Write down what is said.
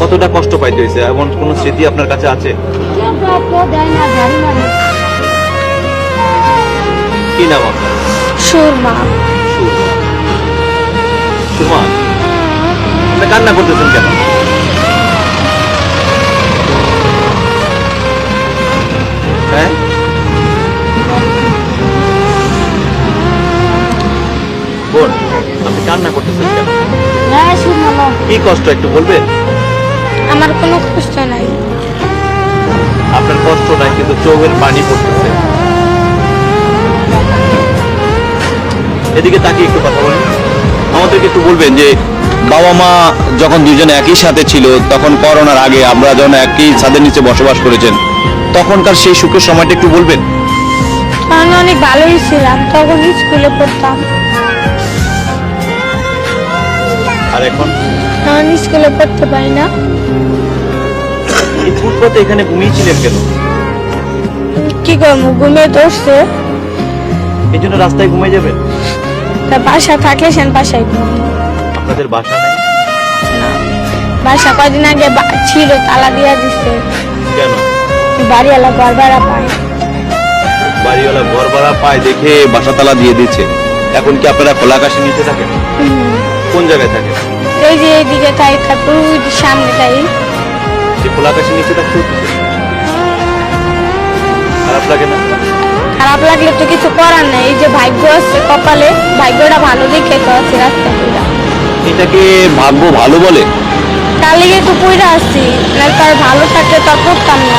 কতটা কষ্ট পাইতে হয়েছে? এমন কোনো স্মৃতি আপনার কাছে আছে? কি নাম আপনার? সুরমা সুরমা সুরমা আপনি কান্না করতেছেন কেন? হ্যাঁ? বোন আপনি কান্না করতেছেন কেন? হ্যাঁ কি কষ্ট একটু বলবেন? আমার কোনো কষ্ট নাই। আপনার কষ্ট নাই কিন্তু চোখের পানি পড়তেছে। এদিকে তাকিয়ে একটু কথা বলেন। আমাদেরকে একটু বলবেন যে বাবা মা যখন দুজনে একই সাথে ছিল তখন করোনার আগে আমরা যখন একই ছাদের নিচে বসবাস করেছেন তখনকার সেই সুখের সময়টা একটু বলবেন? আমি অনেক ভালোই ছিলাম তখন স্কুলে পড়তাম। আর এখন? এখন স্কুলে পড়তে পারি না। এই ফুটপাতে এখানে ঘুমিয়েছিলেন কেন? কি করব ঘুমিয়ে ধরছে এই জন্য রাস্তায় ঘুমিয়ে যাবেন তা বাসা থাকলে সেন বাসায় ঘুমাবো। আপনাদের বাসা নেই? বাসা কদিন আগে ছিল তালা দিয়া দিছে। কেন? বাড়িওয়ালা ঘর ভাড়া পায়। বাড়িওয়ালা ঘর ভাড়া পায় দেখে বাসা তালা দিয়ে দিচ্ছে এখন কি আপনারা খোলা আকাশের নিচে থাকেন। কোন জায়গায় থাকেন এই যে এইদিকে তাই তারপর ওই সামনে তাই। যে খোলা আকাশের নিচে থাকতে খারাপ লাগে না? খারাপ লাগলে তো কিছু করার নাই। এই যে ভাগ্য আছে কপালে ভাগ্যটা ভালো দেখে তো আছে রাস্তা পুরা। এটাকে ভাগ্য ভালো বলে? তার লেগে তো পুরা আসছি না তার ভালো থাকলে তো করতাম না।